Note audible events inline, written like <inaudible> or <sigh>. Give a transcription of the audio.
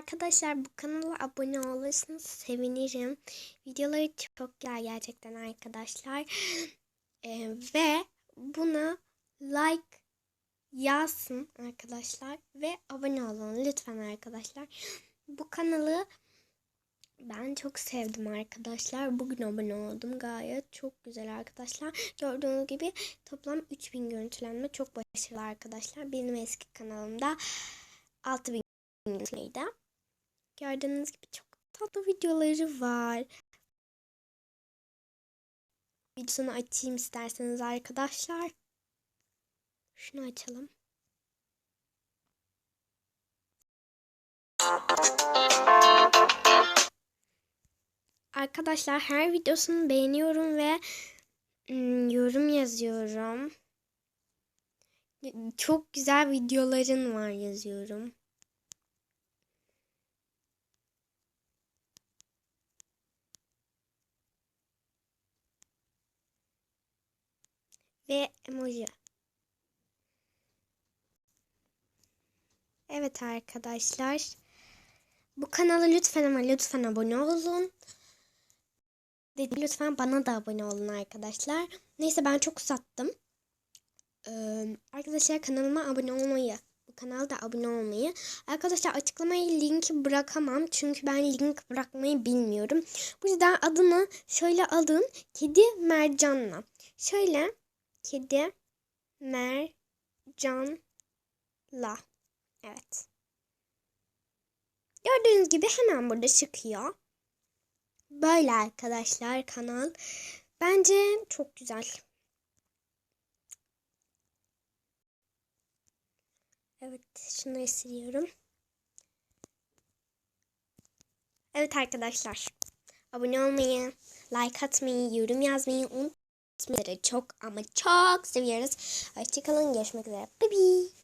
Arkadaşlar bu kanala abone olursanız sevinirim. Videoları çok güzel gerçekten arkadaşlar. <gasps> Ee, ve buna like yazsın arkadaşlar ve abone olun lütfen arkadaşlar. Bu kanalı ben çok sevdim arkadaşlar. Bugün abone oldum. Gayet çok güzel arkadaşlar. Gördüğünüz gibi toplam 3000 görüntülenme çok başarılı arkadaşlar. Benim eski kanalımda 6000 görüntüleydi. Gördüğünüz gibi çok tatlı videoları var. Videosunu açayım isterseniz arkadaşlar. Şunu açalım. Arkadaşlar her videosunu beğeniyorum ve ım, yorum yazıyorum. Çok güzel videoların var yazıyorum. Ve emoji. Evet arkadaşlar. Bu kanala lütfen ama lütfen abone olun. Dedi lütfen bana da abone olun arkadaşlar. Neyse ben çok uzattım. Ee, arkadaşlar kanalıma abone olmayı, bu kanalda abone olmayı. Arkadaşlar açıklamaya link bırakamam. Çünkü ben link bırakmayı bilmiyorum. Bu yüzden adını şöyle alın. Kedi Mercan'la. Şöyle kedi Mercan'la. Evet. Gördüğünüz gibi hemen burada çıkıyor. Böyle arkadaşlar kanal. Bence çok güzel. Evet şunu siliyorum. Evet arkadaşlar. Abone olmayı, like atmayı, yorum yazmayı unutmayın. Çok ama çok seviyoruz. Hoşçakalın. Görüşmek üzere. Bye bye.